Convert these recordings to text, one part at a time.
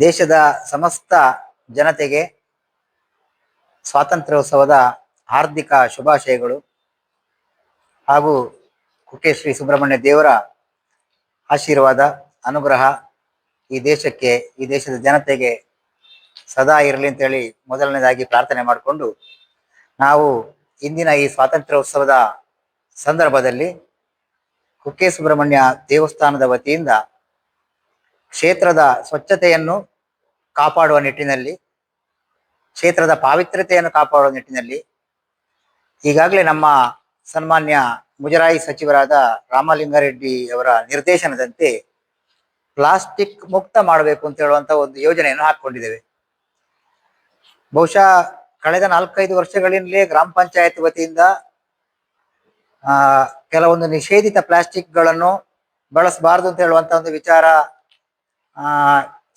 ದೇಶದ ಸಮಸ್ತ ಜನತೆಗೆ ಸ್ವಾತಂತ್ರ್ಯೋತ್ಸವದ ಹಾರ್ದಿಕ ಶುಭಾಶಯಗಳು. ಹಾಗೂ ಕುಕ್ಕೆ ಶ್ರೀ ಸುಬ್ರಹ್ಮಣ್ಯ ದೇವರ ಆಶೀರ್ವಾದ, ಅನುಗ್ರಹ ಈ ದೇಶಕ್ಕೆ, ಈ ದೇಶದ ಜನತೆಗೆ ಸದಾ ಇರಲಿ ಅಂತೇಳಿ ಮೊದಲನೇದಾಗಿ ಪ್ರಾರ್ಥನೆ ಮಾಡಿಕೊಂಡು ನಾವು ಇಂದಿನ ಈ ಸ್ವಾತಂತ್ರ್ಯೋತ್ಸವದ ಸಂದರ್ಭದಲ್ಲಿ ಕುಕ್ಕೆ ಸುಬ್ರಹ್ಮಣ್ಯ ದೇವಸ್ಥಾನದ ವತಿಯಿಂದ ಕ್ಷೇತ್ರದ ಸ್ವಚ್ಛತೆಯನ್ನು ಕಾಪಾಡುವ ನಿಟ್ಟಿನಲ್ಲಿ, ಕ್ಷೇತ್ರದ ಪಾವಿತ್ರ್ಯತೆಯನ್ನು ಕಾಪಾಡುವ ನಿಟ್ಟಿನಲ್ಲಿ, ಈಗಾಗಲೇ ನಮ್ಮ ಸನ್ಮಾನ್ಯ ಮುಜರಾಯಿ ಸಚಿವರಾದ ರಾಮಲಿಂಗಾರೆಡ್ಡಿ ಅವರ ನಿರ್ದೇಶನದಂತೆ ಪ್ಲಾಸ್ಟಿಕ್ ಮುಕ್ತ ಮಾಡಬೇಕು ಅಂತ ಹೇಳುವಂತ ಒಂದು ಯೋಜನೆಯನ್ನು ಹಾಕೊಂಡಿದ್ದೇವೆ ಬಹುಶಃ ಕಳೆದ ನಾಲ್ಕೈದು ವರ್ಷಗಳಿಂದಲೇ ಗ್ರಾಮ ಪಂಚಾಯತ್ ವತಿಯಿಂದ ಕೆಲವೊಂದು ನಿಷೇಧಿತ ಪ್ಲಾಸ್ಟಿಕ್ಗಳನ್ನು ಬಳಸಬಾರದು ಅಂತ ಹೇಳುವಂತ ಒಂದು ವಿಚಾರ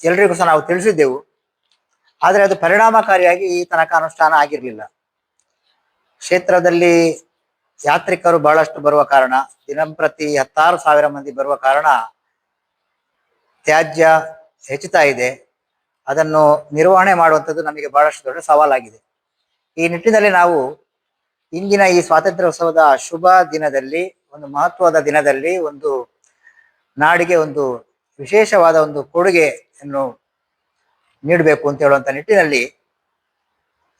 ಎಲ್ರಿಗೂ ಸಹ ನಾವು ತಿಳಿಸಿದ್ದೆವು. ಆದರೆ ಅದು ಪರಿಣಾಮಕಾರಿಯಾಗಿ ಈ ತನಕ ಅನುಷ್ಠಾನ ಆಗಿರಲಿಲ್ಲ. ಕ್ಷೇತ್ರದಲ್ಲಿ ಯಾತ್ರಿಕರು ಬಹಳಷ್ಟು ಬರುವ ಕಾರಣ ದಿನಂಪ್ರತಿ ಹತ್ತಾರು ಸಾವಿರ ಮಂದಿ ಬರುವ ಕಾರಣ ತ್ಯಾಜ್ಯ ಹೆಚ್ಚುತ್ತಾ ಇದೆ. ಅದನ್ನು ನಿರ್ವಹಣೆ ಮಾಡುವಂಥದ್ದು ನಮಗೆ ಬಹಳಷ್ಟು ದೊಡ್ಡ ಸವಾಲಾಗಿದೆ. ಈ ನಿಟ್ಟಿನಲ್ಲಿ ನಾವು ಇಂದಿನ ಈ ಸ್ವಾತಂತ್ರ್ಯೋತ್ಸವದ ಶುಭ ದಿನದಲ್ಲಿ, ಒಂದು ಮಹತ್ವದ ದಿನದಲ್ಲಿ ಒಂದು ನಾಡಿಗೆ ಒಂದು ವಿಶೇಷವಾದ ಒಂದು ಕೊಡುಗೆಯನ್ನು ನೀಡಬೇಕು ಅಂತ ಹೇಳುವಂಥ ನಿಟ್ಟಿನಲ್ಲಿ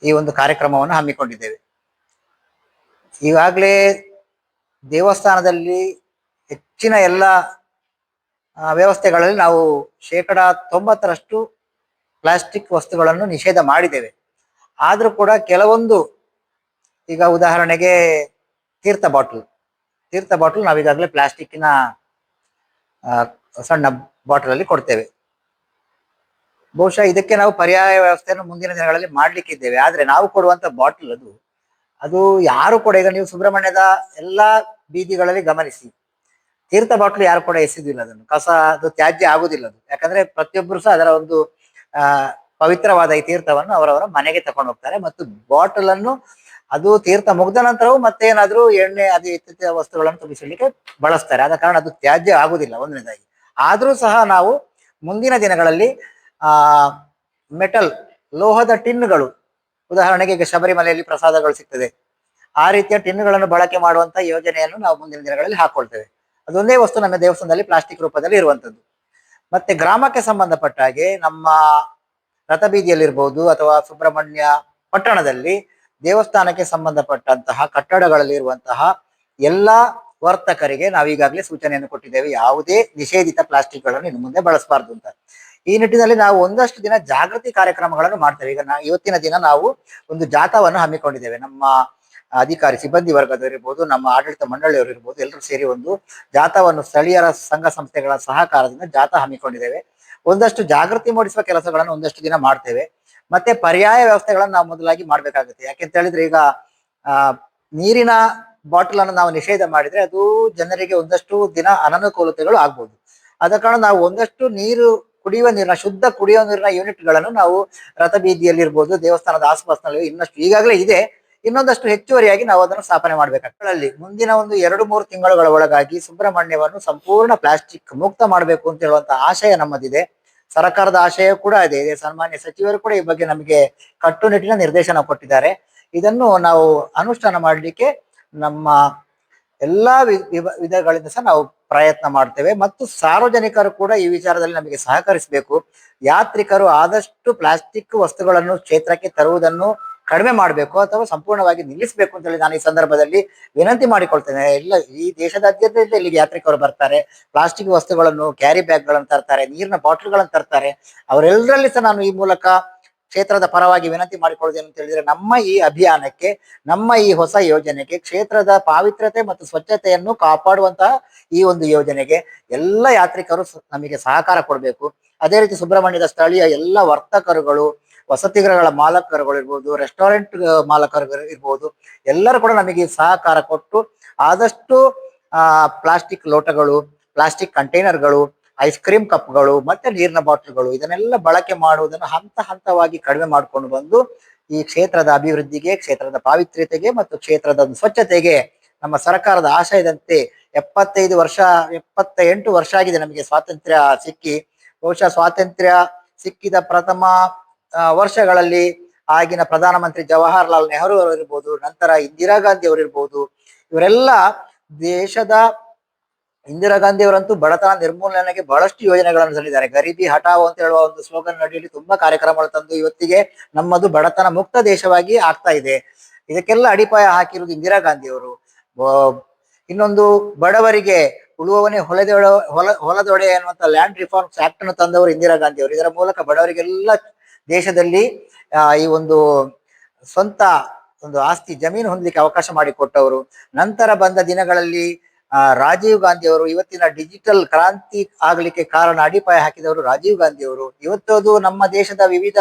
ಈ ಒಂದು ಕಾರ್ಯಕ್ರಮವನ್ನು ಹಮ್ಮಿಕೊಂಡಿದ್ದೇವೆ. ಈಗಾಗಲೇ ದೇವಸ್ಥಾನದಲ್ಲಿ ಹೆಚ್ಚಿನ ಎಲ್ಲ ವ್ಯವಸ್ಥೆಗಳಲ್ಲಿ ನಾವು ಶೇಕಡ ತೊಂಬತ್ತರಷ್ಟು ಪ್ಲಾಸ್ಟಿಕ್ ವಸ್ತುಗಳನ್ನು ನಿಷೇಧ ಮಾಡಿದ್ದೇವೆ. ಆದರೂ ಕೂಡ ಕೆಲವೊಂದು, ಈಗ ಉದಾಹರಣೆಗೆ ತೀರ್ಥ ಬಾಟಲ್ ತೀರ್ಥ ಬಾಟಲ್ ನಾವೀಗಾಗಲೇ ಪ್ಲಾಸ್ಟಿಕ್ಕಿನ ಸಣ್ಣ ಬಾಟಲ್ ಅಲ್ಲಿ ಕೊಡ್ತೇವೆ. ಬಹುಶಃ ಇದಕ್ಕೆ ನಾವು ಪರ್ಯಾಯ ವ್ಯವಸ್ಥೆಯನ್ನು ಮುಂದಿನ ದಿನಗಳಲ್ಲಿ ಮಾಡ್ಲಿಕ್ಕಿದ್ದೇವೆ ಆದ್ರೆ ನಾವು ಕೊಡುವಂತ ಬಾಟಲ್ ಅದು ಅದು ಯಾರು ಕೂಡ ಈಗ ನೀವು ಸುಬ್ರಹ್ಮಣ್ಯದ ಎಲ್ಲಾ ಬೀದಿಗಳಲ್ಲಿ ಗಮನಿಸಿ. ತೀರ್ಥ ಬಾಟಲ್ ಯಾರು ಕೂಡ ಎಸೆದಿಲ್ಲ ಅದನ್ನು. ಕಸ ಅದು ತ್ಯಾಜ್ಯ ಆಗುದಿಲ್ಲ ಅದು. ಯಾಕಂದ್ರೆ ಪ್ರತಿಯೊಬ್ಬರು ಸಹ ಅದರ ಒಂದು, ಆ, ಪವಿತ್ರವಾದ ಈ ತೀರ್ಥವನ್ನು ಅವರವರ ಮನೆಗೆ ತಕೊಂಡು ಹೋಗ್ತಾರೆ. ಮತ್ತು ಬಾಟಲ್ ಅನ್ನು ಅದು ತೀರ್ಥ ಮುಗ್ದ ನಂತರವೂ ಮತ್ತೇನಾದ್ರೂ ಎಣ್ಣೆ, ಅದು ಇತ್ತೀಚಿನ ವಸ್ತುಗಳನ್ನು ತುಂಬಿಸಲಿಕ್ಕೆ ಬಳಸ್ತಾರೆ. ಆದ ಕಾರಣ ಅದು ತ್ಯಾಜ್ಯ ಆಗುದಿಲ್ಲ ಒಂದನೇದಾಗಿ. ಆದ್ರೂ ಸಹ ನಾವು ಮುಂದಿನ ದಿನಗಳಲ್ಲಿ, ಆ, ಮೆಟಲ್, ಲೋಹದ ಟಿನ್ಗಳು ಉದಾಹರಣೆಗೆ ಈಗ ಶಬರಿಮಲೆಯಲ್ಲಿ ಪ್ರಸಾದಗಳು ಸಿಗ್ತದೆ. ಆ ರೀತಿಯ ಟಿನ್ಗಳನ್ನು ಬಳಕೆ ಮಾಡುವಂತಹ ಯೋಜನೆಯನ್ನು ನಾವು ಮುಂದಿನ ದಿನಗಳಲ್ಲಿ ಹಾಕೊಳ್ತೇವೆ. ಅದೊಂದೇ ವಸ್ತು ನಮ್ಮ ದೇವಸ್ಥಾನದಲ್ಲಿ ಪ್ಲಾಸ್ಟಿಕ್ ರೂಪದಲ್ಲಿ ಇರುವಂತದ್ದು. ಮತ್ತೆ ಗ್ರಾಮಕ್ಕೆ ಸಂಬಂಧಪಟ್ಟ ಹಾಗೆ ನಮ್ಮ ರಥಬೀದಿಯಲ್ಲಿರ್ಬೋದು ಅಥವಾ ಸುಬ್ರಹ್ಮಣ್ಯ ಪಟ್ಟಣದಲ್ಲಿ ದೇವಸ್ಥಾನಕ್ಕೆ ಸಂಬಂಧಪಟ್ಟಂತಹ ಕಟ್ಟಡಗಳಲ್ಲಿ ಇರುವಂತಹ ಎಲ್ಲಾ ವರ್ತಕರಿಗೆ ನಾವೀಗಾಗಲೇ ಸೂಚನೆಯನ್ನು ಕೊಟ್ಟಿದ್ದೇವೆ, ಯಾವುದೇ ನಿಷೇಧಿತ ಪ್ಲಾಸ್ಟಿಕ್ಗಳನ್ನು ಇನ್ನು ಮುಂದೆ ಬಳಸಬಾರ್ದು ಅಂತ. ಈ ನಿಟ್ಟಿನಲ್ಲಿ ನಾವು ಒಂದಷ್ಟು ದಿನ ಜಾಗೃತಿ ಕಾರ್ಯಕ್ರಮಗಳನ್ನು ಮಾಡ್ತೇವೆ. ಈಗ ನಾ, ಇವತ್ತಿನ ದಿನ ನಾವು ಒಂದು ಜಾಥಾವನ್ನು ಹಮ್ಮಿಕೊಂಡಿದ್ದೇವೆ. ನಮ್ಮ ಅಧಿಕಾರಿ, ಸಿಬ್ಬಂದಿ ವರ್ಗದವರಿರ್ಬೋದು ನಮ್ಮ ಆಡಳಿತ ಮಂಡಳಿಯವರು ಇರ್ಬೋದು, ಎಲ್ಲರೂ ಸೇರಿ ಒಂದು ಜಾಥಾವನ್ನು ಸ್ಥಳೀಯರ ಸಂಘ ಸಂಸ್ಥೆಗಳ ಸಹಕಾರದಿಂದ ಜಾಥಾ ಹಮ್ಮಿಕೊಂಡಿದ್ದೇವೆ. ಒಂದಷ್ಟು ಜಾಗೃತಿ ಮೂಡಿಸುವ ಕೆಲಸಗಳನ್ನು ಒಂದಷ್ಟು ದಿನ ಮಾಡ್ತೇವೆ. ಮತ್ತೆ ಪರ್ಯಾಯ ವ್ಯವಸ್ಥೆಗಳನ್ನು ನಾವು ಮೊದಲಾಗಿ ಮಾಡ್ಬೇಕಾಗುತ್ತೆ. ಯಾಕೆಂತ ಹೇಳಿದ್ರೆ ಈಗ ನೀರಿನ ಬಾಟಲ್ ಅನ್ನು ನಾವು ನಿಷೇಧ ಮಾಡಿದ್ರೆ ಅದು ಜನರಿಗೆ ಒಂದಷ್ಟು ದಿನ ಅನನುಕೂಲತೆಗಳು ಆಗ್ಬೋದು. ಆದ ಕಾರಣ ನಾವು ಒಂದಷ್ಟು ನೀರು ಕುಡಿಯುವ ನೀರಿನ, ಶುದ್ಧ ಕುಡಿಯುವ ನೀರಿನ ಯೂನಿಟ್ಗಳನ್ನು ನಾವು ರಥಬೀದಿಯಲ್ಲಿರ್ಬೋದು, ದೇವಸ್ಥಾನದ ಆಸ್ಪಾಸ್ನಲ್ಲಿ ಇನ್ನಷ್ಟು ಈಗಾಗಲೇ ಇದೆ. ಇನ್ನೊಂದಷ್ಟು ಹೆಚ್ಚುವರಿಯಾಗಿ ನಾವು ಅದನ್ನು ಸ್ಥಾಪನೆ ಮಾಡಬೇಕಾಗ್ತದೆ. ಮುಂದಿನ ಒಂದು ಎರಡು ಮೂರು ತಿಂಗಳುಗಳ ಒಳಗಾಗಿ ಸುಬ್ರಹ್ಮಣ್ಯವನ್ನು ಸಂಪೂರ್ಣ ಪ್ಲಾಸ್ಟಿಕ್ ಮುಕ್ತ ಮಾಡಬೇಕು ಅಂತ ಹೇಳುವಂತ ಆಶಯ ನಮ್ಮದಿದೆ. ಸರ್ಕಾರದ ಆಶಯ ಕೂಡ ಇದೆ ಸನ್ಮಾನ್ಯ ಸಚಿವರು ಕೂಡ ಈ ಬಗ್ಗೆ ನಮಗೆ ಕಟ್ಟುನಿಟ್ಟಿನ ನಿರ್ದೇಶನ ಕೊಟ್ಟಿದ್ದಾರೆ. ಇದನ್ನು ನಾವು ಅನುಷ್ಠಾನ ಮಾಡಲಿಕ್ಕೆ ನಮ್ಮ ಎಲ್ಲಾ ವಿಧಗಳಿಂದ ಸಹ ನಾವು ಪ್ರಯತ್ನ ಮಾಡ್ತೇವೆ. ಮತ್ತು ಸಾರ್ವಜನಿಕರು ಕೂಡ ಈ ವಿಚಾರದಲ್ಲಿ ನಮಗೆ ಸಹಕರಿಸಬೇಕು. ಯಾತ್ರಿಕರು ಆದಷ್ಟು ಪ್ಲಾಸ್ಟಿಕ್ ವಸ್ತುಗಳನ್ನು ಕ್ಷೇತ್ರಕ್ಕೆ ತರುವುದನ್ನು ಕಡಿಮೆ ಮಾಡಬೇಕು ಅಥವಾ ಸಂಪೂರ್ಣವಾಗಿ ನಿಲ್ಲಿಸಬೇಕು ಅಂತ ಹೇಳಿ ನಾನು ಈ ಸಂದರ್ಭದಲ್ಲಿ ವಿನಂತಿ ಮಾಡಿಕೊಳ್ತೇನೆ. ಎಲ್ಲ ಈ ದೇಶದಾದ್ಯಂತ ಇಲ್ಲಿಗೆ ಯಾತ್ರಿಕರು ಬರ್ತಾರೆ. ಪ್ಲಾಸ್ಟಿಕ್ ವಸ್ತುಗಳನ್ನು, ಕ್ಯಾರಿ ಬ್ಯಾಗ್ಗಳನ್ನು ತರ್ತಾರೆ, ನೀರಿನ ಬಾಟ್ಲ್ಗಳನ್ನು ತರ್ತಾರೆ. ಅವರೆಲ್ಲರಲ್ಲಿ ಸಹ ನಾನು ಈ ಮೂಲಕ ಕ್ಷೇತ್ರದ ಪರವಾಗಿ ವಿನಂತಿ ಮಾಡಿಕೊಳ್ಳೋದೇನು ಅಂತ ಹೇಳಿದ್ರೆ, ನಮ್ಮ ಈ ಅಭಿಯಾನಕ್ಕೆ, ನಮ್ಮ ಈ ಹೊಸ ಯೋಜನೆಗೆ, ಕ್ಷೇತ್ರದ ಪಾವಿತ್ರ್ಯತೆ ಮತ್ತು ಸ್ವಚ್ಛತೆಯನ್ನು ಕಾಪಾಡುವಂತಹ ಈ ಒಂದು ಯೋಜನೆಗೆ ಎಲ್ಲ ಯಾತ್ರಿಕರು ನಮಗೆ ಸಹಕಾರ ಕೊಡಬೇಕು. ಅದೇ ರೀತಿ ಸುಬ್ರಹ್ಮಣ್ಯದ ಸ್ಥಳೀಯ ಎಲ್ಲ ವರ್ತಕರುಗಳು ವಸತಿ ಗೃಹಗಳ ಮಾಲಕರುಗಳು ಇರ್ಬೋದು, ರೆಸ್ಟೋರೆಂಟ್ ಮಾಲಕರು ಇರ್ಬೋದು, ಎಲ್ಲರೂ ಕೂಡ ನಮಗೆ ಸಹಕಾರ ಕೊಟ್ಟು ಆದಷ್ಟು ಪ್ಲಾಸ್ಟಿಕ್ ಲೋಟಗಳು, ಪ್ಲಾಸ್ಟಿಕ್ ಕಂಟೈನರ್ಗಳು ಐಸ್ ಕ್ರೀಮ್ ಕಪ್ಗಳು ಮತ್ತೆ ನೀರಿನ ಬಾಟ್ಲುಗಳು, ಇದನ್ನೆಲ್ಲ ಬಳಕೆ ಮಾಡುವುದನ್ನು ಹಂತ ಹಂತವಾಗಿ ಕಡಿಮೆ ಮಾಡಿಕೊಂಡು ಬಂದು ಈ ಕ್ಷೇತ್ರದ ಅಭಿವೃದ್ಧಿಗೆ, ಕ್ಷೇತ್ರದ ಪಾವಿತ್ರ್ಯತೆಗೆ ಮತ್ತು ಕ್ಷೇತ್ರದ ಸ್ವಚ್ಛತೆಗೆ ನಮ್ಮ ಸರ್ಕಾರದ ಆಶಯದಂತೆ ಎಪ್ಪತ್ತೈದು ವರ್ಷ ಎಪ್ಪತ್ತ ಎಂಟು ವರ್ಷ ಆಗಿದೆ ನಮಗೆ ಸ್ವಾತಂತ್ರ್ಯ ಸಿಕ್ಕಿ. ಬಹುಶಃ ಸ್ವಾತಂತ್ರ್ಯ ಸಿಕ್ಕಿದ ಪ್ರಥಮ ವರ್ಷಗಳಲ್ಲಿ ಆಗಿನ ಪ್ರಧಾನಮಂತ್ರಿ ಜವಾಹರಲಾಲ್ ನೆಹರು ಅವರು ಇರ್ಬೋದು ನಂತರ ಇಂದಿರಾ ಗಾಂಧಿ ಅವರಿರ್ಬೋದು, ಇವರೆಲ್ಲ ದೇಶದ ಇಂದಿರಾ ಗಾಂಧಿ ಅವರಂತೂ ಬಡತನ ನಿರ್ಮೂಲನೆಗೆ ಬಹಳಷ್ಟು ಯೋಜನೆಗಳನ್ನು ತಂದಿದ್ದಾರೆ. ಗರೀಬಿ ಹಠಾವ್ ಅಂತ ಹೇಳುವ ಒಂದು ಸ್ಲೋಗನ್ ಅಡಿಯಲ್ಲಿ ತುಂಬಾ ಕಾರ್ಯಕ್ರಮಗಳು ತಂದು ಇವತ್ತಿಗೆ ನಮ್ಮದು ಬಡತನ ಮುಕ್ತ ದೇಶವಾಗಿ ಆಗ್ತಾ ಇದೆ. ಇದಕ್ಕೆಲ್ಲ ಅಡಿಪಾಯ ಹಾಕಿರುವುದು ಇಂದಿರಾ ಗಾಂಧಿ ಅವರು ಇನ್ನೊಂದು ಬಡವರಿಗೆ ಉಳುವವನೇ ಹೊಲದೊಡ, ಹೊಲ, ಹೊಲದೊಡೆ ಅನ್ನುವಂತ ಲ್ಯಾಂಡ್ ರಿಫಾರ್ಮ್ಸ್ ಆಕ್ಟ್ ಅನ್ನು ತಂದವರು ಇಂದಿರಾ ಗಾಂಧಿ ಅವರು ಇದರ ಮೂಲಕ ಬಡವರಿಗೆಲ್ಲ ದೇಶದಲ್ಲಿ ಈ ಒಂದು ಸ್ವಂತ ಒಂದು ಆಸ್ತಿ ಜಮೀನು ಹೊಂದಲಿಕ್ಕೆ ಅವಕಾಶ ಮಾಡಿಕೊಟ್ಟವರು. ನಂತರ ಬಂದ ದಿನಗಳಲ್ಲಿ ರಾಜೀವ್ ಗಾಂಧಿ ಅವರು ಇವತ್ತಿನ ಡಿಜಿಟಲ್ ಕ್ರಾಂತಿ ಆಗಲಿಕ್ಕೆ ಕಾರಣ ಅಡಿಪಾಯ ಹಾಕಿದವರು ರಾಜೀವ್ ಗಾಂಧಿ ಅವರು ಇವತ್ತದು ನಮ್ಮ ದೇಶದ ವಿವಿಧ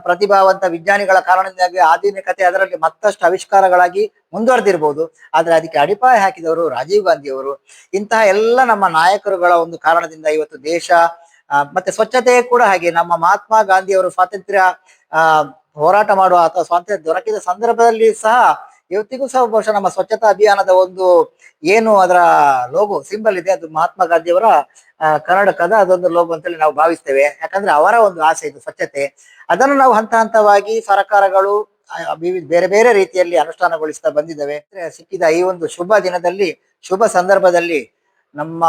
ಪ್ರತಿಭಾವಂತ ವಿಜ್ಞಾನಿಗಳ ಕಾರಣದಿಂದಾಗಿ ಆಧುನಿಕತೆ ಅದರಲ್ಲಿ ಮತ್ತಷ್ಟು ಆವಿಷ್ಕಾರಗಳಾಗಿ ಮುಂದುವರೆದಿರಬಹುದು ಆದ್ರೆ ಅದಕ್ಕೆ ಅಡಿಪಾಯ ಹಾಕಿದವರು ರಾಜೀವ್ ಗಾಂಧಿ ಅವರು ಇಂತಹ ಎಲ್ಲ ನಮ್ಮ ನಾಯಕರುಗಳ ಒಂದು ಕಾರಣದಿಂದ ಇವತ್ತು ದೇಶ ಮತ್ತೆ ಸ್ವಚ್ಛತೆ ಕೂಡ ಹಾಗೆ ನಮ್ಮ ಮಹಾತ್ಮ ಗಾಂಧಿ ಅವರು ಸ್ವಾತಂತ್ರ್ಯ ಹೋರಾಟ ಮಾಡುವ ಅಥವಾ ಸ್ವಾತಂತ್ರ್ಯ ದೊರಕಿದ ಸಂದರ್ಭದಲ್ಲಿ ಸಹ ಇವತ್ತಿಗೂ ಸಹ ಬಹುಶಃ ನಮ್ಮ ಸ್ವಚ್ಛತಾ ಅಭಿಯಾನದ ಒಂದು ಏನು ಅದರ ಲೋಗೋ ಸಿಂಬಲ್ ಇದೆ, ಅದು ಮಹಾತ್ಮ ಗಾಂಧಿಯವರ ಕನ್ನಡ ಕರ್ನಾಟಕದ ಅದೊಂದು ಲೋಗೋ ಅಂತೇಳಿ ನಾವು ಭಾವಿಸ್ತೇವೆ. ಯಾಕಂದ್ರೆ ಅವರ ಒಂದು ಆಸೆ ಇದು, ಸ್ವಚ್ಛತೆ. ಅದನ್ನು ನಾವು ಹಂತ ಹಂತವಾಗಿ ಸರ್ಕಾರಗಳು ಬೇರೆ ಬೇರೆ ರೀತಿಯಲ್ಲಿ ಅನುಷ್ಠಾನಗೊಳಿಸ್ತಾ ಬಂದಿದ್ದಾವೆ. ಸಿಕ್ಕಿದ ಈ ಒಂದು ಶುಭ ದಿನದಲ್ಲಿ, ಶುಭ ಸಂದರ್ಭದಲ್ಲಿ ನಮ್ಮ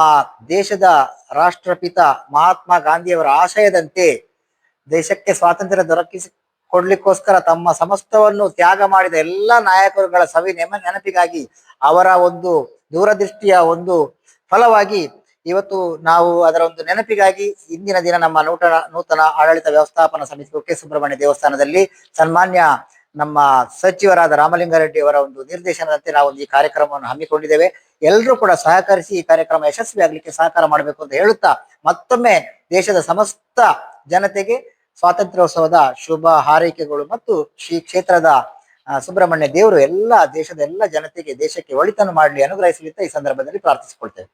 ದೇಶದ ರಾಷ್ಟ್ರಪಿತ ಮಹಾತ್ಮ ಗಾಂಧಿಯವರ ಆಶಯದಂತೆ ದೇಶಕ್ಕೆ ಸ್ವಾತಂತ್ರ್ಯ ದೊರಕಿಸಿ ಕೊಡ್ಲಿಕ್ಕೋಸ್ಕರ ತಮ್ಮ ಸಮಸ್ತವನ್ನು ತ್ಯಾಗ ಮಾಡಿದ ಎಲ್ಲ ನಾಯಕರುಗಳ ಸವಿ ನೆಮ ನೆನಪಿಗಾಗಿ ಅವರ ಒಂದು ದೂರದೃಷ್ಟಿಯ ಒಂದು ಫಲವಾಗಿ ಇವತ್ತು ನಾವು ಅದರ ಒಂದು ನೆನಪಿಗಾಗಿ ಇಂದಿನ ದಿನ ನಮ್ಮ ನೂತನ ನೂತನ ಆಡಳಿತ ವ್ಯವಸ್ಥಾಪನಾ ಸಮಿತಿ ಕುಕ್ಕೆ ಸುಬ್ರಹ್ಮಣ್ಯ ದೇವಸ್ಥಾನದಲ್ಲಿ ಸನ್ಮಾನ್ಯ ನಮ್ಮ ಸಚಿವರಾದ ರಾಮಲಿಂಗಾರೆಡ್ಡಿ ಅವರ ಒಂದು ನಿರ್ದೇಶನದಂತೆ ನಾವು ಈ ಕಾರ್ಯಕ್ರಮವನ್ನು ಹಮ್ಮಿಕೊಂಡಿದ್ದೇವೆ. ಎಲ್ಲರೂ ಕೂಡ ಸಹಕರಿಸಿ ಈ ಕಾರ್ಯಕ್ರಮ ಯಶಸ್ವಿ ಆಗಲಿಕ್ಕೆ ಸಹಕಾರ ಮಾಡಬೇಕು ಅಂತ ಹೇಳುತ್ತಾ ಮತ್ತೊಮ್ಮೆ ದೇಶದ ಸಮಸ್ತ ಜನತೆಗೆ ಸ್ವಾತಂತ್ರ್ಯೋತ್ಸವದ ಶುಭ ಹಾರೈಕೆಗಳು ಮತ್ತು ಶ್ರೀ ಕ್ಷೇತ್ರದ ಸುಬ್ರಹ್ಮಣ್ಯ ದೇವರು ಎಲ್ಲ ದೇಶದ ಎಲ್ಲ ಜನತೆಗೆ ದೇಶಕ್ಕೆ ಒಳಿತನ್ನು ಮಾಡಲಿ, ಅನುಗ್ರಹಿಸಲಿ ಅಂತ ಈ ಸಂದರ್ಭದಲ್ಲಿ ಪ್ರಾರ್ಥಿಸಿಕೊಳ್ತೇವೆ.